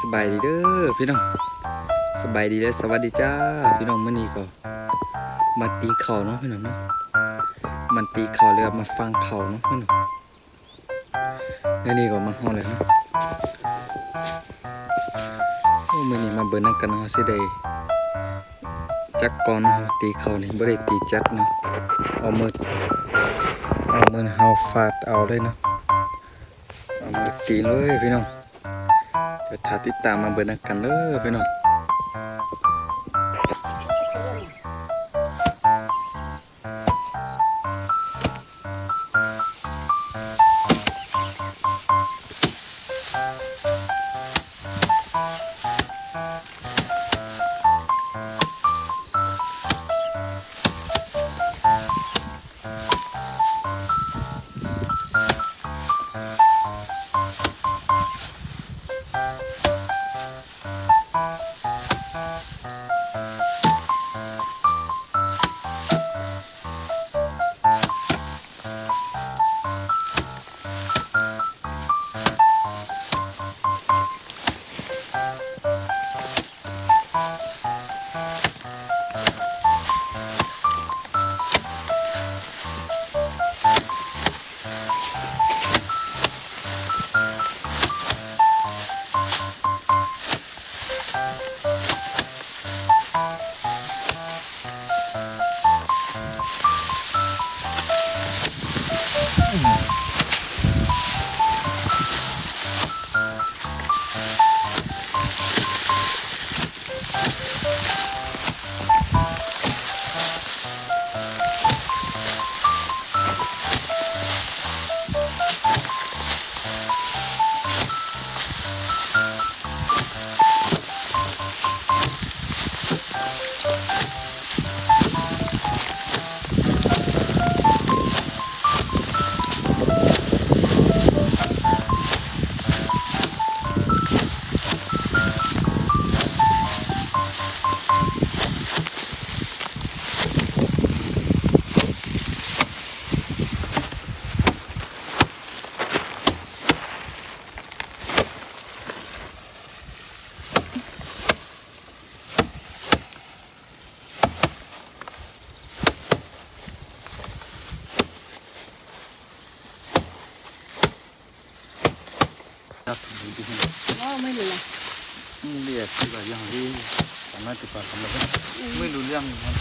สบายดีเด้อพี่น้องสบายดีและสวัสดีจ้าพี่น้องมื้อนี้ก็ มาตีเข่าเนาะพี่น้องเนาะมันตีเข่าเลยมาฟังเข่าเนาะพี่น้องแล้วนี่ก็มาห้องเลยนะโอ้มื้อนี้มาเบิ่งนักกันเนาะสิได้จักก่อนเนาะตีเข่านี่บ่ได้ตีจัดเนาะเอามือเอามือเฮาฟาดเอาเลยเนาะเอามาตีเลยพี่น้อง เดี๋ยวถ้าติดตามมาเบิร์นักกันเลยพี่น้อง ที่สามารถติดต่อทำได้ไม่รู้เรื่องมัน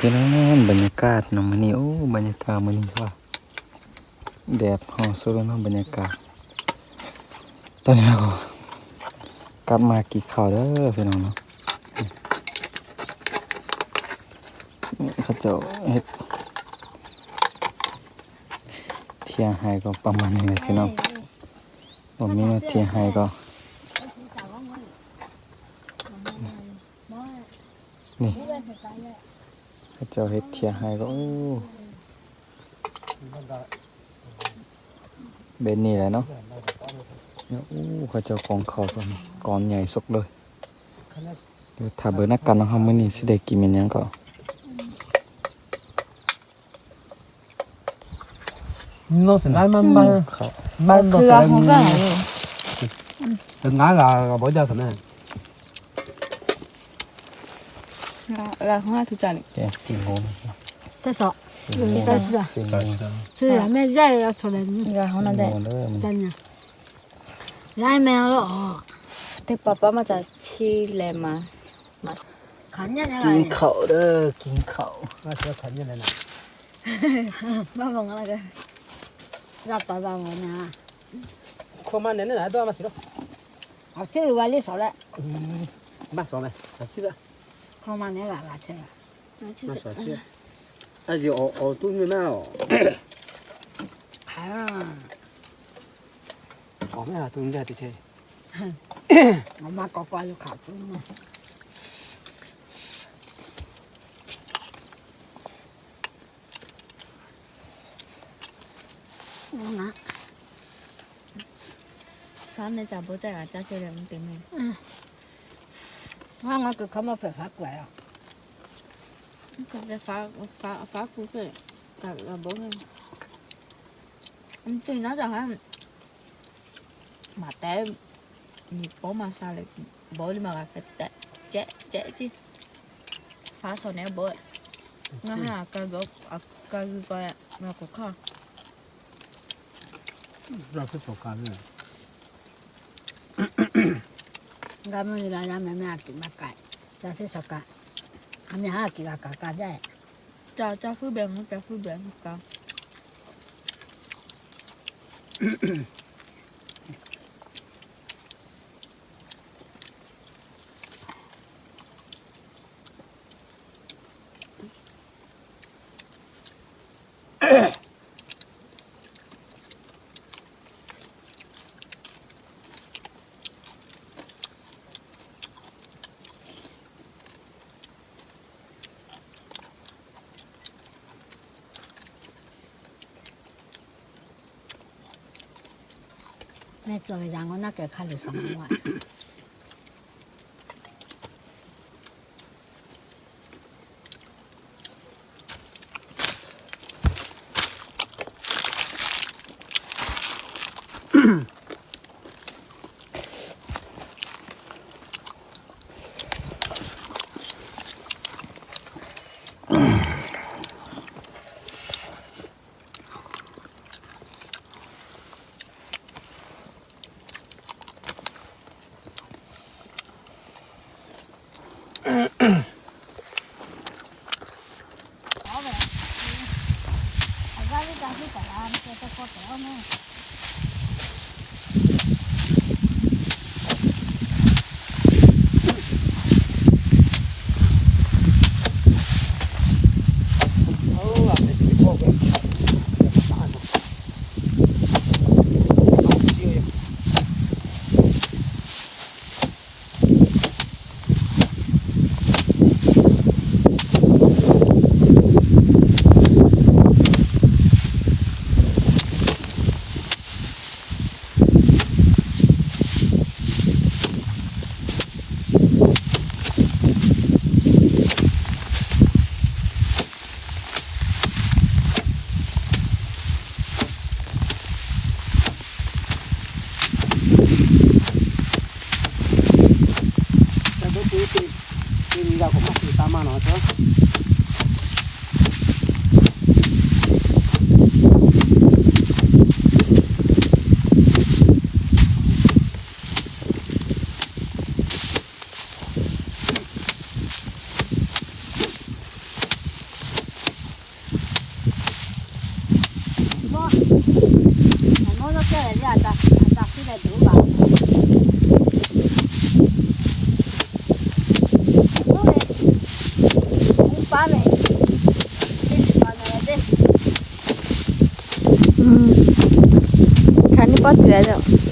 พี่น้องบรรยากาศเนาะมื้อนี้โอ้บรรยากาศมื้อนี้ว่าแดดฮ้อสุดแล้วเนาะบรรยากาศ ตอนนี้ก็กลับมากินข้าวเด้อพี่น้องเนาะนี่เขาเจ้าเฮ็ดเที่ยงให้ก็ประมาณนี้เลยพี่น้องบ่มีมาเที่ยงให้ก็นี่ เขาเจ้าเฮ็ดเที่ยงให้ก็โอ้เบนนี่แหละเนาะเนี่ยโอ้เขาเจ้าของเขาวก็ก้อนใหญ่สุกเลยเดี๋ยวถ้าเบิ่งนักกันเนาะครับมื้อนี้สิได้กินเป็นหยังก็ nó sẽ nói mang mang แล้วข้างห้ทุจัน对，四五，再说，你再试啊，四五，试啊，没再要出来，你然后呢再，再呢，来没有了哦，แต่ป๊าป๊ามาจากชิเลมามาขันยังไงกินเขาเด้อกินเขาน่าจะขันยังไงนะบ้าบงอะไรกันรับป๊าบ้าบงนะข้ามาเนี่ยนะตัวมาสิลูกเอาชื่อวันนี้สองละมาสองเลยชื่อ 他妈那娃去。那啥去？那就熬熬冬米面哦。哎呀，熬面啊，冬米面的。我妈搞瓜就卡住了。我拿，反正咱不在俺家吃两，你顶没？嗯。Hoàng ăn cái không mà phải phát quẻ à? Không phải phá phá phá cú cái là là bố em. Em tuy nói rằng hả mà té nhị bố mà sao lại bố đi mà phải té chết chết chứ. Phá sổ nếu bố. Nó hả à, cái gốc à cái gì coi mà cũng khó. Rồi cái tổ cá nữa. ガムにララメメアキマカイ。じゃあ、せさか。アメハキがかかで。じゃあ、じゃあ、ふべんもじゃあ、ふべんもか。내 쪽에 장어 낳게 칼을 Làm theo tôi 没าผมมาสีตามมาหน่อยเถอะ 起来了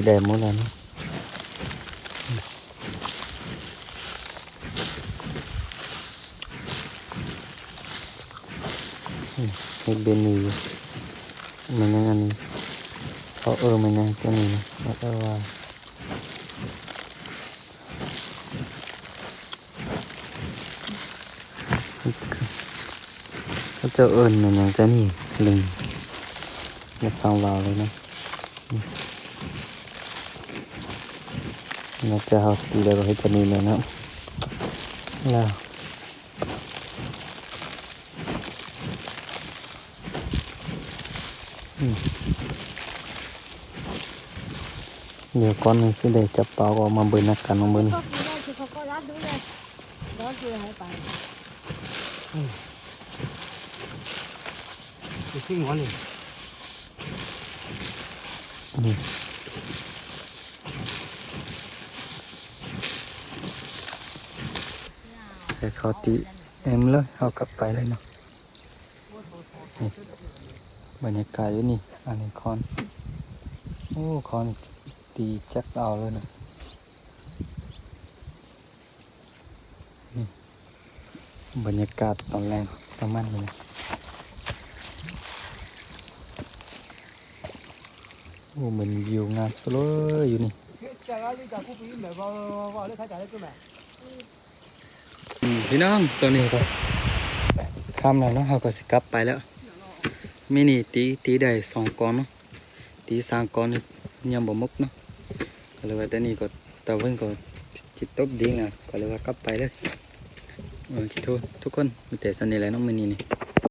ตีได้หมดแล้วเนาะอืมเฮ็ดเบนนี่อยู่มันยังอันนี้เขาเออมันยังตัวนี้นะแล้วก็ว่าเขาจะเอิญมันยังจะนี่ลิงมาสร้างวาวเลยนะ ಮತ್ತೆ ಹಾಕ್ತಿಲ್ಲ ಹೋಯ್ತು nó là nhiều con này sẽ để chập bao vào mà bơi nát cả nó bơi này Ừ. แต่เขาตีเอ็มเลยเอากลับไปเลยเนาะนี่บรรยากาศอยู่นี่ อันนี้คอน โอ้คอนตีจักเอาเลยนะนี่บรรยากาศตอนแรงประมาณนี้โอ้มันวิวงามสุดลยอยู่นี่ พี่น้องตัวนี้ก็ทำแล้วเนาะเราก็สิกลับไปแล้วมินี่ตีตีได้สองก้อนเนาะตีสามก้อนนี่ยังบ่มุกเนาะก็เลยว่าตัวนี่ก็ตะเวนก็จิตตกดีนะก็เลยว่ากลับไปเลยโอเคทุกทุกคนมีแต่สันนี่และเน้องมินี่นี่